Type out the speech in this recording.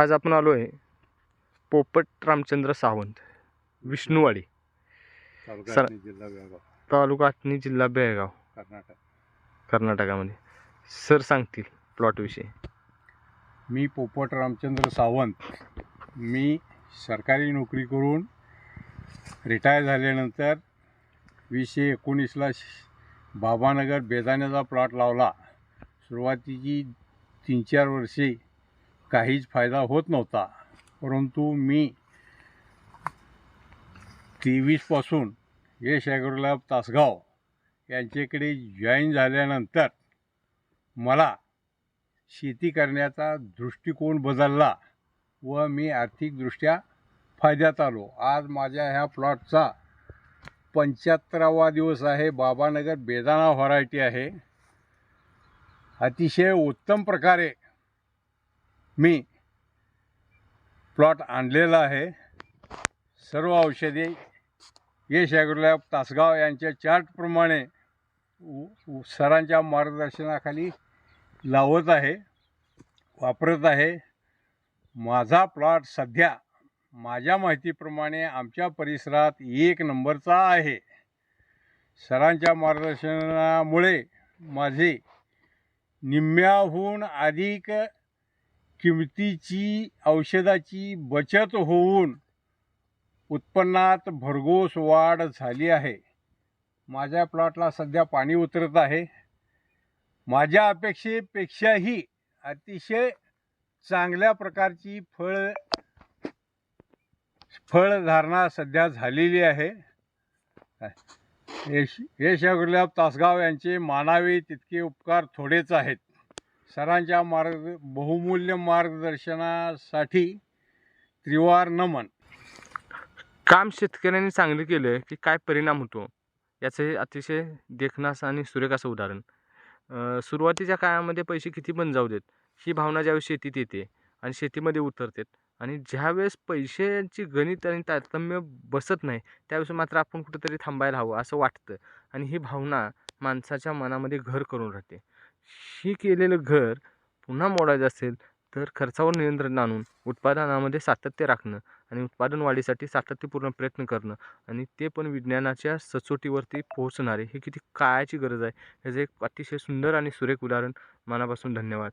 आज आपण आलो आहे पोपट रामचंद्र सावंत विष्णुवाडी तालुका सर- आटणी, जिल्हा बेळगाव. तालुका आटणी जिल्हा बेळगाव कर्नाटक. कर्नाटकामध्ये. सर सांगतील प्लॉटविषयी मी पोपट रामचंद्र सावंत. मी सरकारी नोकरी करून रिटायर झाल्यानंतर वीसशे एकोणीसला श- बाबानगर बेदाण्याचा प्लॉट लावला. सुरुवातीची तीन चार वर्षे काहीच फायदा होत नव्हता. परंतु मी तेवीसपासून यश ॲग्रोलॅब तासगाव यांच्याकडे जॉईन झाल्यानंतर मला शेती करण्याचा दृष्टिकोन बदलला व मी आर्थिकदृष्ट्या फायद्यात आलो. आज माझ्या ह्या प्लॉटचा पंच्याहत्तरावा दिवस आहे. बाबानगर बेदाना व्हरायटी आहे. अतिशय उत्तम प्रकारे मी प्लॉट आणलेला आहे. सर्व औषधे यश ॲग्रोलॅब तासगाव यांच्या चार्टप्रमाणे उ- सरांच्या मार्गदर्शनाखाली लावत आहे वापरत आहे. माझा प्लॉट सध्या माझ्या माहितीप्रमाणे आमच्या परिसरात एक नंबरचा आहे. सरांच्या मार्गदर्शनामुळे माझे निम्म्याहून अधिक किमतीची औषधाची बचत होऊन उत्पन्नात भरघोस वाढ झाली आहे. माझ्या प्लॉटला सध्या पाणी उतरत आहे. माझ्या अपेक्षेपेक्षाही अतिशय चांगल्या प्रकारची फळ फळधारणा सध्या झालेली आहे. यश यश तासगाव यांचे मानावे तितके उपकार थोडेच आहेत. सरांच्या मार्ग बहुमूल्य मार्गदर्शनासाठी त्रिवार नमन. काम शेतकऱ्यांनी चांगलं केलं की काय परिणाम होतो? याचं हे अतिशय देखणं आणि सुरेख असं उदाहरण सुरुवातीच्या काळामध्ये पैसे किती पण जाऊ देत ही भावना ज्यावेळेस शेतीत येते आणि शेतीमध्ये उतरते आणि ज्यावेळेस पैशांची गणित आणि तारतम्य बसत नाही त्यावेळेस मात्र आपण कुठंतरी थांबायला हवं असं वाटतं आणि ही भावना माणसाच्या मनामध्ये घर करून राहते. ही केलेलं घर पुन्हा मोडायचं असेल तर खर्चावर नियंत्रण आणून उत्पादनामध्ये सातत्य राखणं आणि उत्पादन वाढीसाठी सातत्यपूर्ण प्रयत्न करणं आणि ते पण विज्ञानाच्या सचोटीवरती पोहोचणारे हे किती काळाची गरज आहे? याचं एक अतिशय सुंदर आणि सुरेख उदाहरण मनापासून धन्यवाद.